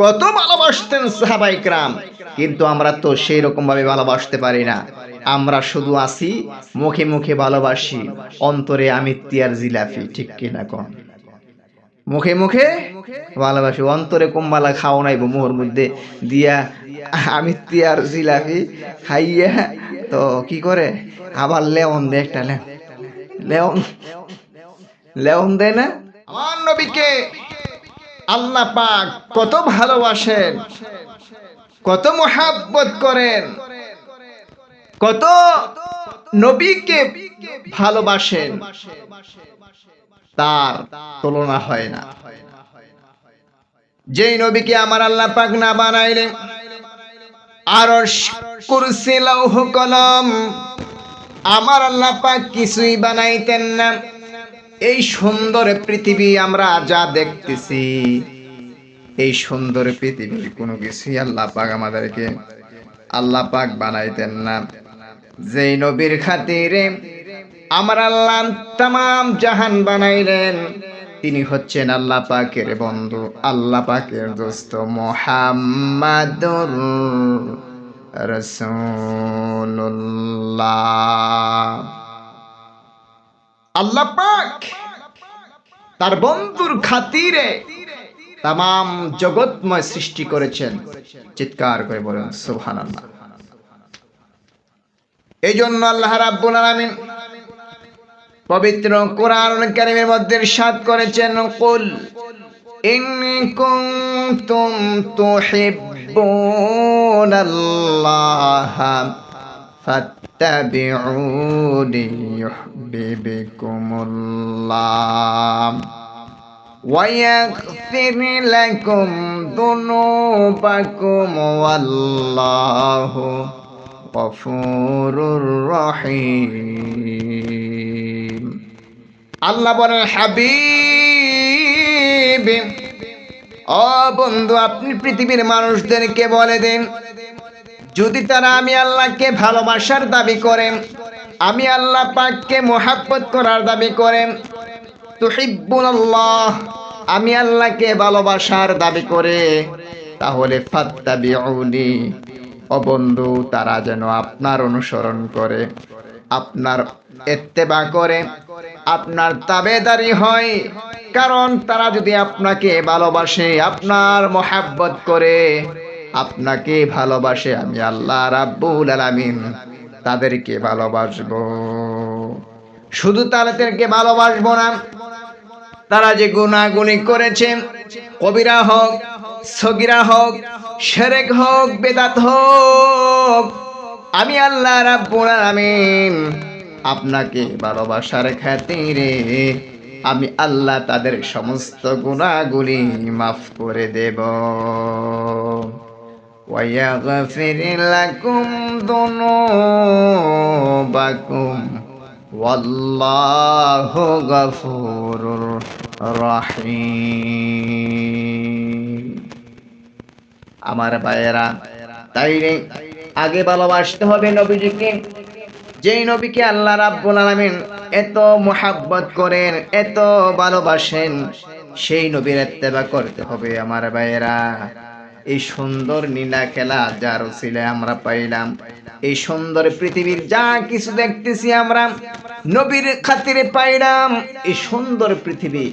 কত ভালোবাসতেন সাহাবাইকরাম কিন্তু আমরা তো সেই রকম ভাবে ভালোবাসতে পারি না। আমরা শুধু আসি মুখে মুখে ভালোবাসি, অন্তরে আমিত্তি আর জিলাফি ঠিক কিনা কোন? মুখে মুখে ভালোবাসি, অন্তরে কম্বালা খাও নাইব মোহর মধ্যে দিয়া আমিত্তি আর জিলাফি খাইয়া, তো কি করে? আবার লেওন দে একটা লেওন লেওন দেয় না? আমার নবীকে আল্লাহ পাক কত ভালোবাসেন, কত মোহাব্বত করেন, কত নবীকে ভালোবাসেন, তার তুলনা হয় না। যেই নবীকে আমার আল্লাহ পাক না বানাইলে আর কুরসি, লৌহ, কলম, আমার আল্লাহ পাক কিছুই বানাইতেন না। এই সুন্দর পৃথিবী আমরা যা দেখতেছি, এই সুন্দর পৃথিবীর কোনো কিছুই আল্লাহ পাক আমাদেরকে, আল্লাহ পাক বানাইতেন না। যেই নবীর খাতিরে আমার আল্লাহ তাম জাহান বানাইলেন, তিনি হচ্ছেন আল্লাহ পাকের বন্ধু, আল্লাহ পাকের দোস্ত মোহাম্মদুর রসুল্লাহ আল্লাহ পাক তার বন্ধুর খাতিরে তাম জগৎময় সৃষ্টি করেছেন। চিৎকার করে বলেন, সুবহানাল্লাহ। এই জন্য আল্লাহ রাব্বুল আলামিন পবিত্র কোরআন কারিমের মধ্যে ইরশাদ করেছেন, কুল ইন কুনতুম তুহিব্বুনাল্লাহ ফাত্তাবিউনি ইউহিব্বুকুমুল্লাহ ويغفر لكم ذنوبكم والله غفور رحيم আল্লাহ বলেন হাবিব ও বন্ধু আপনি পৃথিবীর মানুষদেরকে বলে দেন যদি তারা আমি আল্লাহকে ভালোবাসার দাবি করেন, আমি আল্লাহ পাককে মোহাব্বত করার দাবি করেন, তুহিব্বুনাল্লাহ, আমি আল্লাহকে ভালোবাসার দাবি করে, তাহলে ফাত্তাবিউনি, ও বন্ধু, তারা যেন আপনার অনুসরণ করে, আপনার এত্তেবা করে, আপনার তাবেদারি হয়, কারণ তারা যদি আপনাকে ভালোবাসে, আপনার মোহাব্বত করে আপনাকে ভালোবাসে আমি আল্লাহ রাব্বুল আলামিন। তাদেরকে ভালোবাসবো। শুধু তাদেরকে ভালোবাসবো না, তারা যে গুণাগুনি করেছে, কবিরা হোক, সগিরা হোক, সেরেক হোক, বেদাত হোক, আমি আল্লাহ রাব্বুল আলামিন আপনাকে ভালোবাসার খাতিরে আমি আল্লাহ তাদের সমস্ত গুণাগুলি মাফ করে দেব। ويغفر لكم ذنوبكم والله غفور رحيم আমার ভাইয়েরা তাই রে আগে ভালোবাসতে হবে নবীজিকে যেই নবীকে আল্লাহ রাব্বুল আলামিন এত মোহাব্বত করেন এত ভালোবাসেন সেই নবীর ইত্তেবা করতে হবে আমার ভাইয়েরা এই সুন্দর নীলা খেলা যার ছিলে আমরা পাইলাম। এই সুন্দর পৃথিবীর যা কিছু দেখতেছি আমরা, নবীর খাতিরে পাইলাম। এই সুন্দর পৃথিবী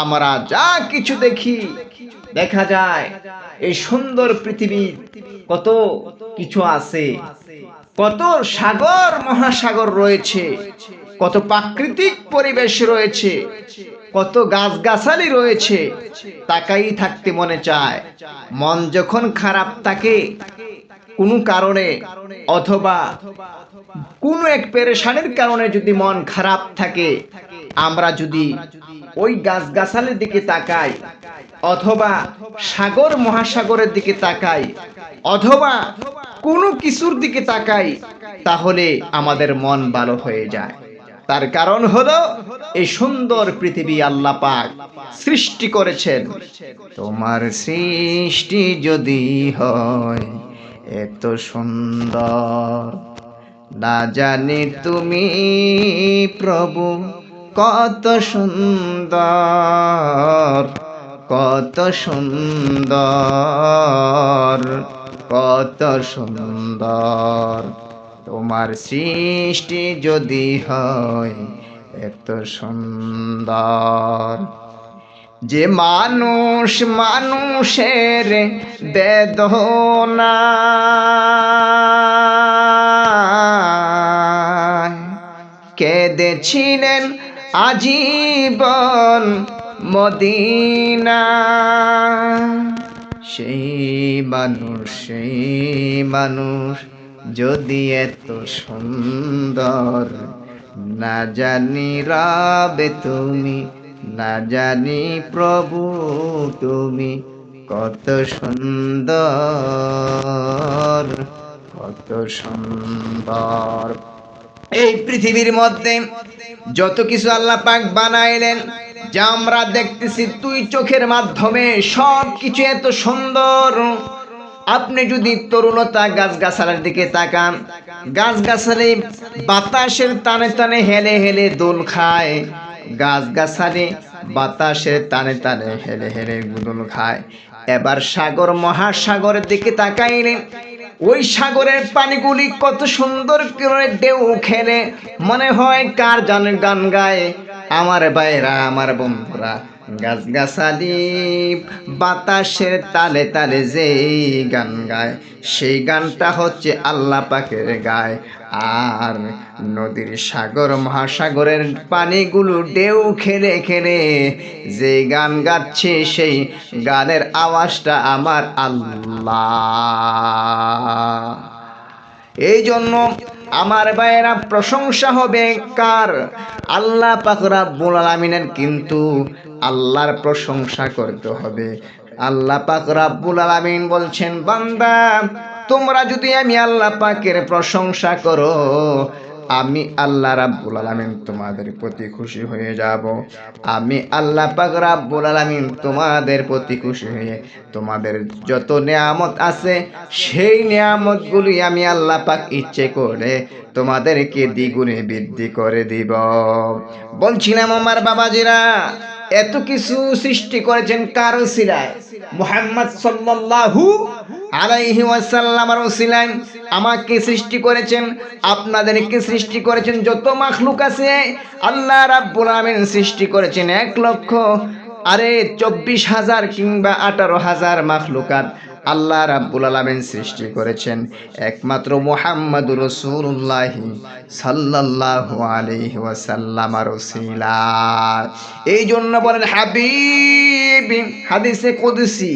আমরা যা কিছু দেখি, দেখা যায়। এই সুন্দর পৃথিবী কত কিছু আছে, কত সাগর, মহাসাগর রয়েছে, কত প্রাকৃতিক পরিবেশ রয়েছে কত গাছগাছালি রয়েছে, তাকাই থাকতে মনে চায়। মন যখন খারাপ থাকে, কোনো কারণে অথবা কোনো এক পেরেশানির কারণে যদি মন খারাপ থাকে, আমরা যদি ওই গাছগাছালির দিকে তাকাই, অথবা সাগর মহাসাগরের দিকে তাকাই, অথবা কোনো কিছুর দিকে তাকাই, তাহলে আমাদের মন ভালো হয়ে যায়। তার কারণ হলো এই সুন্দর পৃথিবী আল্লাহ পাক সৃষ্টি করেছেন। তোমার সৃষ্টি যদি হয়, এত সুন্দর। না জানি তুমি প্রভু কত সুন্দর কত সুন্দর কত সুন্দর। তোমার সৃষ্টি যদি হয়, এত সুন্দর। যে মানুষ মানুষের বেদনা কেঁদেছিলেন আজীবন মদিনা। সেই মানুষ সেই মানুষ যদি এত সুন্দর, না জানি রাবে তুমি, না জানি প্রভু তুমি, কত সুন্দর কত সুন্দর। এই পৃথিবীর মধ্যে যত কিছু আল্লাহ পাক বানাইলেন, যা আমরা দেখতেছি তুই চোখের মাধ্যমে সব কিছু এত সুন্দর। আপনি যদি তরুণতা গাছগাছালির দিকে তাকান, গাছগাছালি বাতাসের টানে টানে হেলে হেলে দোল খায়। গাছগাছালি বাতাসের টানে টানে হেলে হেলে দোল খায়। এবার সাগর মহাসাগরের দিকে তাকাইলেন। ওই সাগরের পানিগুলি কত সুন্দর করে ঢেউ খেলে। মনে হয় কার জানের গান গায়? আমার বাইরা আমার বন্ধুরা গাছগাছালি বাতাসের তালে তালে যে গান গায়, সেই গানটা হচ্ছে আল্লাহ পাকের গায়। আর নদীর সাগর, মহাসাগরের পানিগুলো ঢেউ খেলে খেলে যে গান গাচ্ছে, সেই গানের আওয়াজটা আমার আল্লাহ। এই জন্য আমার ভাইয়েরা, প্রশংসা হবে কার? আল্লাহ পাক রাব্বুল আলামিনের কিন্তু আল্লাহর প্রশংসা করতে হবে। আল্লাহ পাক রাব্বুল আলামিন বলছেন, বান্দা, তোমরা যদি আমি আল্লাহ পাকের প্রশংসা করো আমি আল্লাহ রাব্বুল আলামিন তোমাদের প্রতি খুশি হয়ে যাব। আমি আল্লাহ পাক রাব্বুল আলামিন তোমাদের প্রতি খুশি হয়ে তোমাদের যত নিয়ামত আছে, সেই নিয়ামতগুলি আমি আল্লাহ পাক ইচ্ছে করে তোমাদেরকে দ্বিগুণে বৃদ্ধি করে দিব। বলছিলাম আমার বাবাজিরা, এত কিছু সৃষ্টি করেছেন কারও সিলায় মুহাম্মদ সাল্লাল্লাহু আলাইহি ওয়াসাল্লামার ওসিলায় আমাকে সৃষ্টি করেছেন আপনাদেরকে সৃষ্টি করেছেন, যত মাখলুক আছে, আল্লাহ রাব্বুল আমিন সৃষ্টি করেছেন এক লক্ষ আরে চব্বিশ হাজার কিংবা আঠারো হাজার মাখলুকাত। আল্লাহ রাব্বুল আলামিন সৃষ্টি করেছেন একমাত্র মুহাম্মাদুর রাসূলুল্লাহ সাল্লাল্লাহু আলাইহি ওয়াসাল্লাম রসিলা এই জন্য বলেন, হাবিব, হাদিসে কুদসি,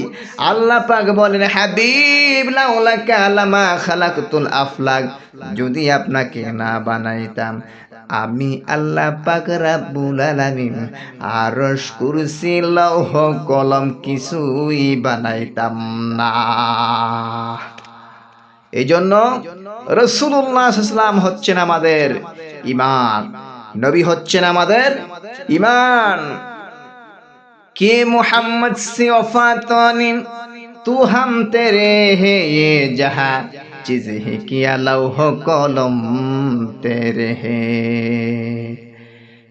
আল্লাহ পাক বলেন, হাবিব লাউলাকা লামা খালাকতুল আফলাক, যদি আপনাকে না বানাইতাম আমি আল্লাহ পাক রাব্বুল আলামিন আরশ কুরসি, লৌহ, কলম কিছুই বানাইতাম না। এই জন্য রসুল্লাহাম হচ্ছেন আমাদের ইমান নবী হচ্ছেন আমাদের ইমান কে মোহাম্মদ সে অফাতনিন তু হাম তেরে হে যাহা चीज है किया लौह कलम तेरे है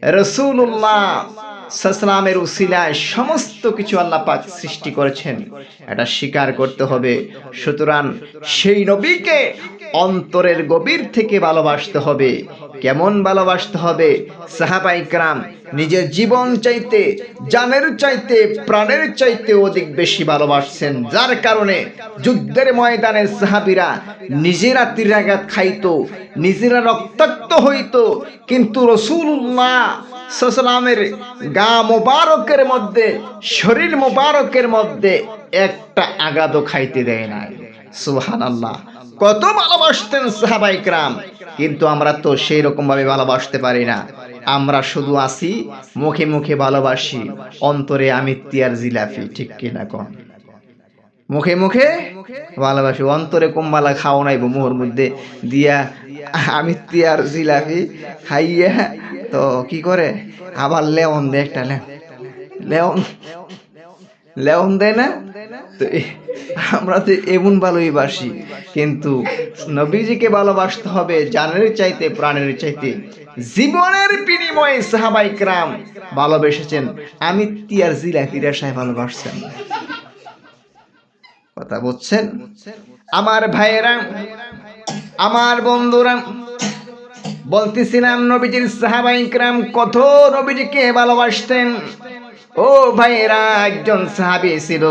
रसूलुल्लाह সাসলামের উসিলায় সমস্ত কিছু আল্লাহ পাক সৃষ্টি করেছেন। এটা স্বীকার করতে হবে। সুতরাং সেই নবীকে অন্তরের গভীর থেকে ভালোবাসতে হবে। কেমন ভালোবাসতে হবে? সাহাবাই ক্রাম নিজের জীবন চাইতে, জানের চাইতে, প্রাণের চাইতে অধিক বেশি ভালোবাসছেন। যার কারণে যুদ্ধের ময়দানে সাহাবিরা নিজেরা তীরাঘাত খাইতো, নিজেরা রক্তাক্ত হইতো। কিন্তু রসুল্লাহ সালামের গা মোবারকের মধ্যে, শরীর মোবারকের মধ্যে একটা আগাদও খাইতে দেয় নাই। সুহান আল্লাহ কত ভালোবাসতেন সাহাবাইকরাম কিন্তু আমরা তো সেই রকম ভাবে ভালোবাসতে পারি না। আমরা শুধু আসি মুখে মুখে ভালোবাসি, অন্তরে আমি তিয়ার জিলাফি ঠিক কিনা কন? মুখে মুখে ভালোবাসি, অন্তরে কম্বালা খাও নাই মোহর মধ্যে দিয়া আমি তিয়ার জিলাফি খাইয়া তো কি করে? আবার লেওন দে একটা লেওন লেওন দেয় না? তো আমরা তো এমন ভালোই বাসি কিন্তু নবীজিকে ভালোবাসতে হবে জানের চাইতে প্রাণের চাইতে। জীবনের বিনিময়ে সাহাবাই ক্রাম ভালোবেসেছেন। আমি তিয়ার জিলাপিরা সাহেব ভালোবাসছেন। কথা বুঝছেন আমার ভাইয়েরা, আমার বন্ধুরা বলতেছিলাম নবীজির সাহাবাই ক্রাম কত নবীজিকে ভালোবাসতেন। ও ভাইরা একজন সাহাবি ছিল।